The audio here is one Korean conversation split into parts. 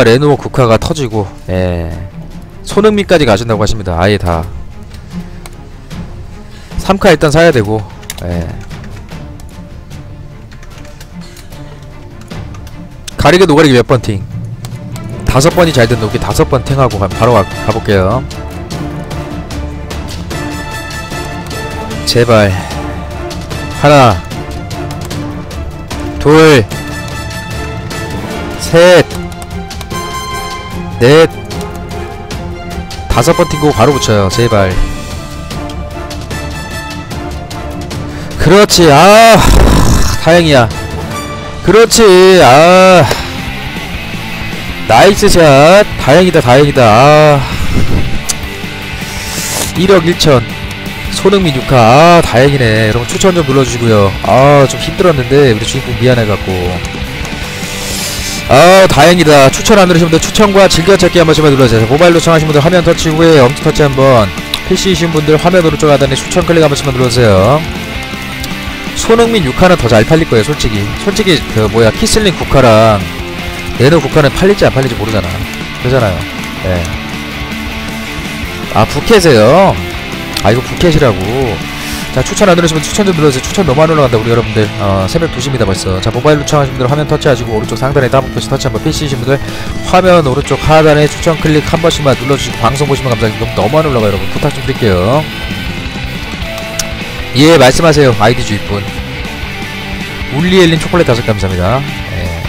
국화 레노 국화가 터지고 예. 손흥민까지 가신다고 하십니다. 아예 다 3카 일단 사야 되고 예. 가리개 노가리개 몇 번 팅? 다섯 번이 잘된 녹이 다섯 번 팅하고 가, 바로 가, 가볼게요. 제발 하나 둘 셋, 넷, 다섯 번 튕고 바로 붙여요. 제발. 그렇지. 아, 다행이야. 그렇지. 아, 나이스 샷. 다행이다, 다행이다. 아, 1억 1천. 손흥민 6카. 아, 다행이네. 여러분 추천 좀 눌러주시고요. 아, 좀 힘들었는데 우리 주인공 미안해갖고. 아 다행이다. 추천 안 누르신 분들 추천과 즐겨찾기 한 번씩만 눌러주세요. 모바일로 청하신 분들 화면 터치 후에 엄지 터치 한번 PC이신 분들 화면 오른쪽 하단에 추천 클릭 한 번씩만 눌러주세요. 손흥민 6화는 더 잘 팔릴 거예요 솔직히. 솔직히 그 뭐야 키슬링 국화랑 얘네 국화는 팔릴지 안 팔릴지 모르잖아. 그러잖아요. 예. 아 부캐세요. 아 이거 부캐시라고 자 추천 안 누르시면 추천 좀 눌러주세요 추천 너무 안 올라간다 우리 여러분들. 어, 새벽 2시입니다 벌써. 자 모바일로 청하신 분들 화면 터치하시고 오른쪽 상단에 다음 표시 터치 한번 PC이신 분들 화면 오른쪽 하단에 추천 클릭 한 번씩만 눌러주시고 방송 보시면 감사하겠습니다 너무, 안 올라가요 여러분. 부탁 좀 드릴게요. 예 말씀하세요 아이디 주입분. 울리엘린 초콜릿 다섯 개 감사합니다. 예.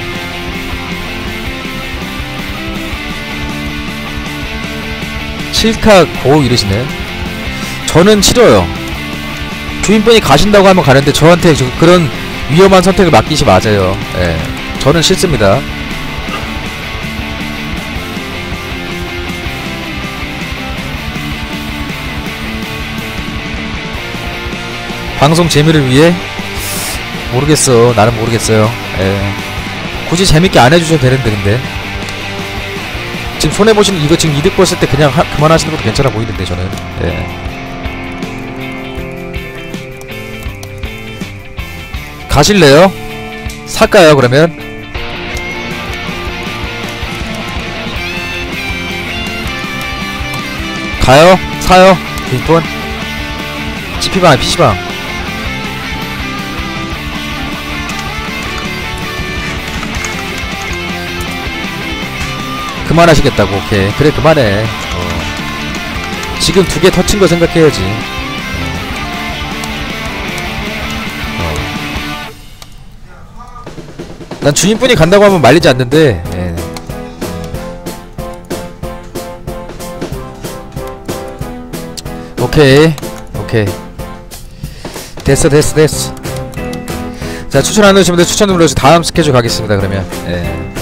칠카 고 이러시네. 저는 싫어요 주인분이 가신다고 하면 가는데 저한테 저 그런 위험한 선택을 맡기시 맞아요. 예. 저는 싫습니다. 방송 재미를 위해? 모르겠어. 나는 모르겠어요. 예. 굳이 재밌게 안 해주셔도 되는데 근데. 지금 손해보시는 이거 지금 이득 봤을 때 그냥 하, 그만하시는 것도 괜찮아 보이는데 저는. 예. 가실래요? 살까요 그러면? 가요? 사요? 빅폰? GP방 PC방 그만하시겠다고 오케이 그래 그만해 어. 지금 두 개 터친 거 생각해야지 난 주인분이 간다고 하면 말리지 않는데. 예. 오케이. 오케이. 됐어 됐어 됐어. 자 추천 안 분들 추천 눌러주세요. 다음 스케줄 가겠습니다 그러면. 예.